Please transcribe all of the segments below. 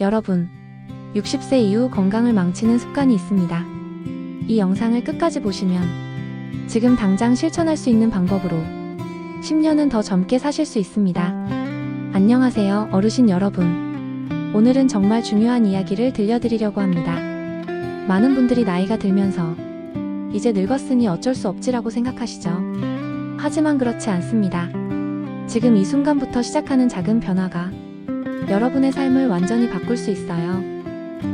여러분, 60세 이후 건강을 망치는 습관이 있습니다. 이 영상을 끝까지 보시면 지금 당장 실천할 수 있는 방법으로 10년은 더 젊게 사실 수 있습니다. 안녕하세요, 어르신 여러분. 오늘은 정말 중요한 이야기를 들려드리려고 합니다. 많은 분들이 나이가 들면서 이제 늙었으니 어쩔 수 없지라고 생각하시죠. 하지만 그렇지 않습니다. 지금 이 순간부터 시작하는 작은 변화가 여러분의 삶을 완전히 바꿀 수 있어요.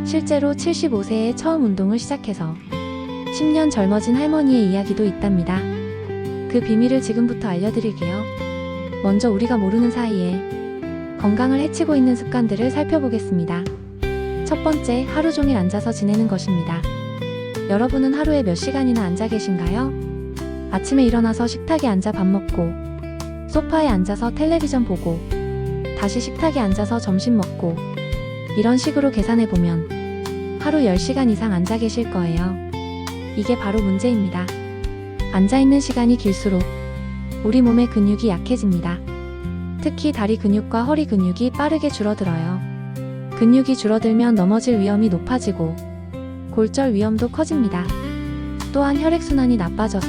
실제로 75세에 처음 운동을 시작해서 10년 젊어진 할머니의 이야기도 있답니다. 그 비밀을 지금부터 알려드릴게요. 먼저 우리가 모르는 사이에 건강을 해치고 있는 습관들을 살펴보겠습니다. 첫 번째, 하루 종일 앉아서 지내는 것입니다. 여러분은 하루에 몇 시간이나 앉아 계신가요? 아침에 일어나서 식탁에 앉아 밥 먹고, 소파에 앉아서 텔레비전 보고, 다시 식탁에 앉아서 점심 먹고, 이런 식으로 계산해 보면 하루 10시간 이상 앉아 계실 거예요. 이게 바로 문제입니다. 앉아 있는 시간이 길수록 우리 몸의 근육이 약해집니다. 특히 다리 근육과 허리 근육이 빠르게 줄어들어요. 근육이 줄어들면 넘어질 위험이 높아지고 골절 위험도 커집니다. 또한 혈액순환이 나빠져서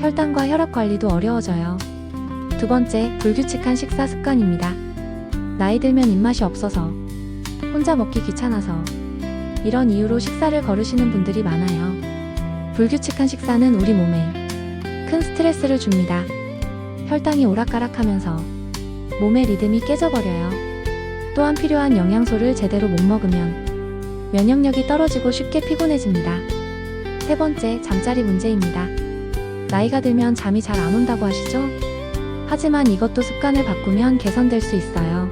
혈당과 혈압 관리도 어려워져요. 두 번째, 불규칙한 식사 습관입니다. 나이 들면 입맛이 없어서 혼자 먹기 귀찮아서 이런 이유로 식사를 거르시는 분들이 많아요. 불규칙한 식사는 우리 몸에 큰 스트레스를 줍니다. 혈당이 오락가락하면서 몸의 리듬이 깨져버려요. 또한 필요한 영양소를 제대로 못 먹으면 면역력이 떨어지고 쉽게 피곤해집니다. 세 번째, 잠자리 문제입니다. 나이가 들면 잠이 잘 안 온다고 하시죠? 하지만 이것도 습관을 바꾸면 개선될 수 있어요.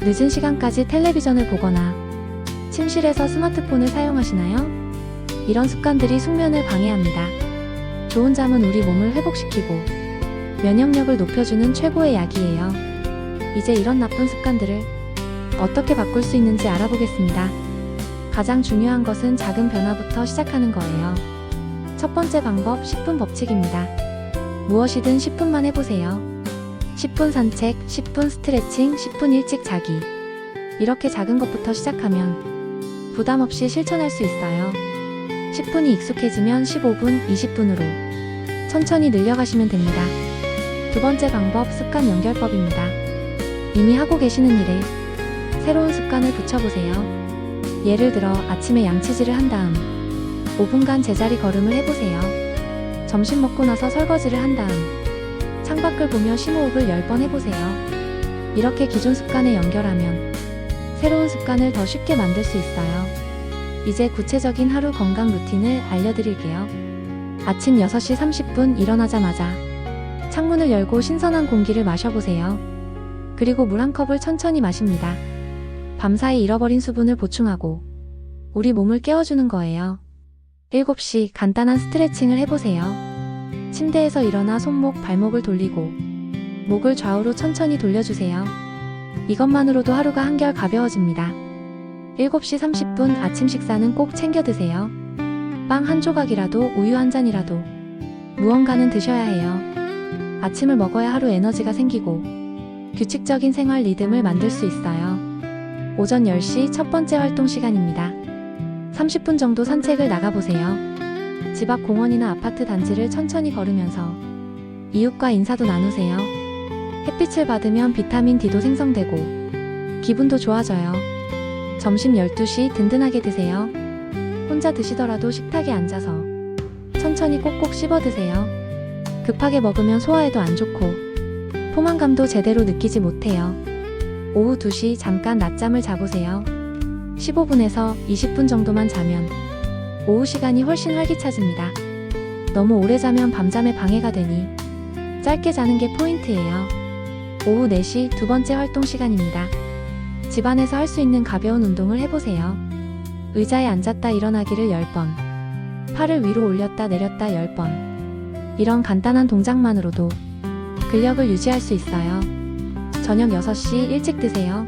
늦은 시간까지 텔레비전을 보거나 침실에서 스마트폰을 사용하시나요? 이런 습관들이 숙면을 방해합니다. 좋은 잠은 우리 몸을 회복시키고 면역력을 높여주는 최고의 약이에요. 이제 이런 나쁜 습관들을 어떻게 바꿀 수 있는지 알아보겠습니다. 가장 중요한 것은 작은 변화부터 시작하는 거예요. 첫 번째 방법 10분 법칙입니다. 무엇이든 10분만 해보세요. 10분 산책, 10분 스트레칭, 10분 일찍 자기. 이렇게 작은 것부터 시작하면 부담 없이 실천할 수 있어요. 10분이 익숙해지면 15분, 20분으로 천천히 늘려가시면 됩니다. 두 번째 방법 습관 연결법입니다. 이미 하고 계시는 일에 새로운 습관을 붙여보세요. 예를 들어 아침에 양치질을 한 다음 5분간 제자리 걸음을 해보세요. 점심 먹고 나서 설거지를 한 다음 창밖을 보며 심호흡을 10번 해보세요. 이렇게 기존 습관에 연결하면 새로운 습관을 더 쉽게 만들 수 있어요. 이제 구체적인 하루 건강 루틴을 알려드릴게요. 아침 6시 30분 일어나자마자 창문을 열고 신선한 공기를 마셔보세요. 그리고 물 한 컵을 천천히 마십니다. 밤사이 잃어버린 수분을 보충하고 우리 몸을 깨워주는 거예요. 7시 간단한 스트레칭을 해보세요. 침대에서 일어나 손목, 발목을 돌리고 목을 좌우로 천천히 돌려주세요. 이것만으로도 하루가 한결 가벼워집니다. 7시 30분 아침 식사는 꼭 챙겨 드세요. 빵 한 조각이라도 우유 한 잔이라도 무언가는 드셔야 해요. 아침을 먹어야 하루 에너지가 생기고 규칙적인 생활 리듬을 만들 수 있어요. 오전 10시 첫 번째 활동 시간입니다. 30분 정도 산책을 나가보세요. 집 앞 공원이나 아파트 단지를 천천히 걸으면서 이웃과 인사도 나누세요. 햇빛을 받으면 비타민 D도 생성되고 기분도 좋아져요. 점심 12시 든든하게 드세요. 혼자 드시더라도 식탁에 앉아서 천천히 꼭꼭 씹어 드세요. 급하게 먹으면 소화에도 안 좋고 포만감도 제대로 느끼지 못해요. 오후 2시 잠깐 낮잠을 자보세요. 15분에서 20분 정도만 자면 오후 시간이 훨씬 활기차집니다. 너무 오래 자면 밤잠에 방해가 되니 짧게 자는 게 포인트예요. 오후 4시 두 번째 활동 시간입니다. 집안에서 할 수 있는 가벼운 운동을 해보세요. 의자에 앉았다 일어나기를 10번, 팔을 위로 올렸다 내렸다 10번. 이런 간단한 동작만으로도 근력을 유지할 수 있어요. 저녁 6시 일찍 드세요.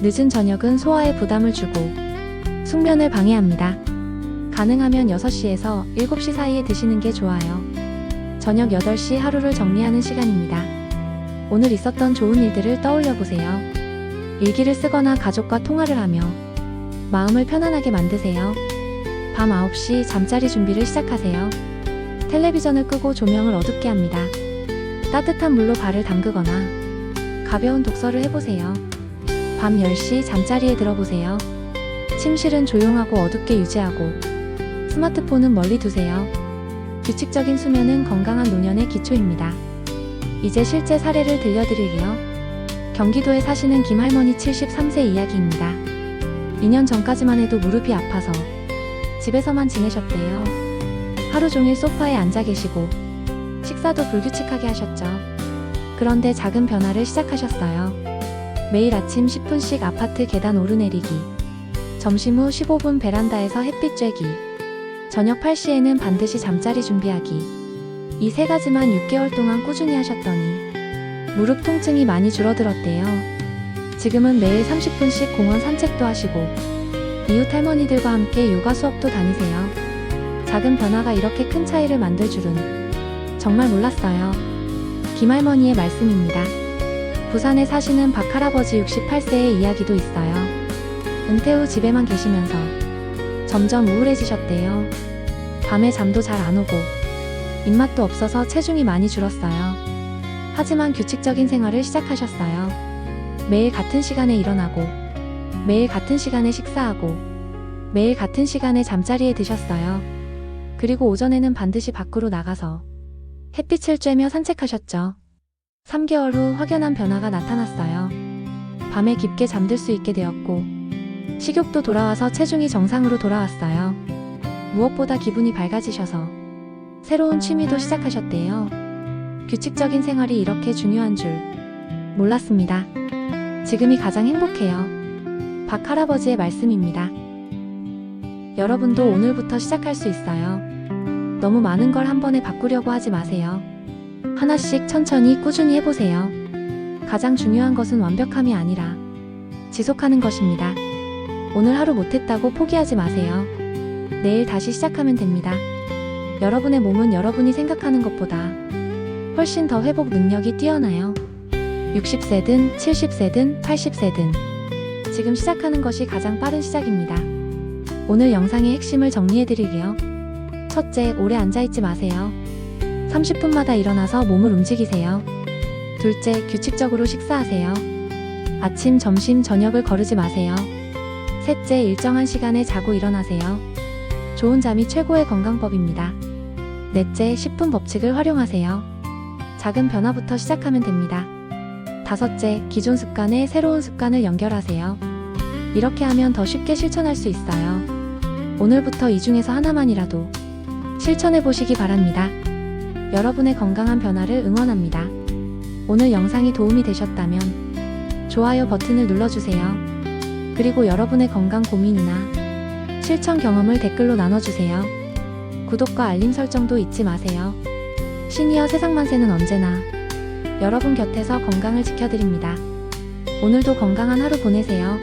늦은 저녁은 소화에 부담을 주고 숙면을 방해합니다. 가능하면 6시에서 7시 사이에 드시는 게 좋아요. 저녁 8시 하루를 정리하는 시간입니다. 오늘 있었던 좋은 일들을 떠올려 보세요. 일기를 쓰거나 가족과 통화를 하며 마음을 편안하게 만드세요. 밤 9시 잠자리 준비를 시작하세요. 텔레비전을 끄고 조명을 어둡게 합니다. 따뜻한 물로 발을 담그거나 가벼운 독서를 해보세요. 밤 10시 잠자리에 들어보세요. 침실은 조용하고 어둡게 유지하고 스마트폰은 멀리 두세요. 규칙적인 수면은 건강한 노년의 기초입니다. 이제 실제 사례를 들려드릴게요. 경기도에 사시는 김할머니 73세 이야기입니다. 2년 전까지만 해도 무릎이 아파서 집에서만 지내셨대요. 하루 종일 소파에 앉아 계시고 식사도 불규칙하게 하셨죠. 그런데 작은 변화를 시작하셨어요. 매일 아침 10분씩 아파트 계단 오르내리기. 점심 후 15분 베란다에서 햇빛 쬐기. 저녁 8시에는 반드시 잠자리 준비하기. 이 세 가지만 6개월 동안 꾸준히 하셨더니 무릎 통증이 많이 줄어들었대요. 지금은 매일 30분씩 공원 산책도 하시고 이웃 할머니들과 함께 요가 수업도 다니세요. 작은 변화가 이렇게 큰 차이를 만들 줄은 정말 몰랐어요. 김할머니의 말씀입니다. 부산에 사시는 박할아버지 68세의 이야기도 있어요. 은퇴 후 집에만 계시면서 점점 우울해지셨대요. 밤에 잠도 잘 안 오고 입맛도 없어서 체중이 많이 줄었어요. 하지만 규칙적인 생활을 시작하셨어요. 매일 같은 시간에 일어나고 매일 같은 시간에 식사하고 매일 같은 시간에 잠자리에 드셨어요. 그리고 오전에는 반드시 밖으로 나가서 햇빛을 쬐며 산책하셨죠. 3개월 후 확연한 변화가 나타났어요. 밤에 깊게 잠들 수 있게 되었고, 식욕도 돌아와서 체중이 정상으로 돌아왔어요. 무엇보다 기분이 밝아지셔서 새로운 취미도 시작하셨대요. 규칙적인 생활이 이렇게 중요한 줄 몰랐습니다. 지금이 가장 행복해요. 박 할아버지의 말씀입니다. 여러분도 오늘부터 시작할 수 있어요. 너무 많은 걸 한 번에 바꾸려고 하지 마세요. 하나씩 천천히 꾸준히 해보세요. 가장 중요한 것은 완벽함이 아니라 지속하는 것입니다. 오늘 하루 못했다고 포기하지 마세요. 내일 다시 시작하면 됩니다. 여러분의 몸은 여러분이 생각하는 것보다 훨씬 더 회복 능력이 뛰어나요. 60세든 70세든 80세든 지금 시작하는 것이 가장 빠른 시작입니다. 오늘 영상의 핵심을 정리해드릴게요. 첫째, 오래 앉아있지 마세요. 30분마다 일어나서 몸을 움직이세요. 둘째, 규칙적으로 식사하세요. 아침, 점심, 저녁을 거르지 마세요. 셋째, 일정한 시간에 자고 일어나세요. 좋은 잠이 최고의 건강법입니다. 넷째, 10분 법칙을 활용하세요. 작은 변화부터 시작하면 됩니다. 다섯째, 기존 습관에 새로운 습관을 연결하세요. 이렇게 하면 더 쉽게 실천할 수 있어요. 오늘부터 이 중에서 하나만이라도 실천해 보시기 바랍니다. 여러분의 건강한 변화를 응원합니다. 오늘 영상이 도움이 되셨다면 좋아요 버튼을 눌러주세요. 그리고 여러분의 건강 고민이나 실천 경험을 댓글로 나눠주세요. 구독과 알림 설정도 잊지 마세요. 시니어 세상만세는 언제나 여러분 곁에서 건강을 지켜드립니다. 오늘도 건강한 하루 보내세요.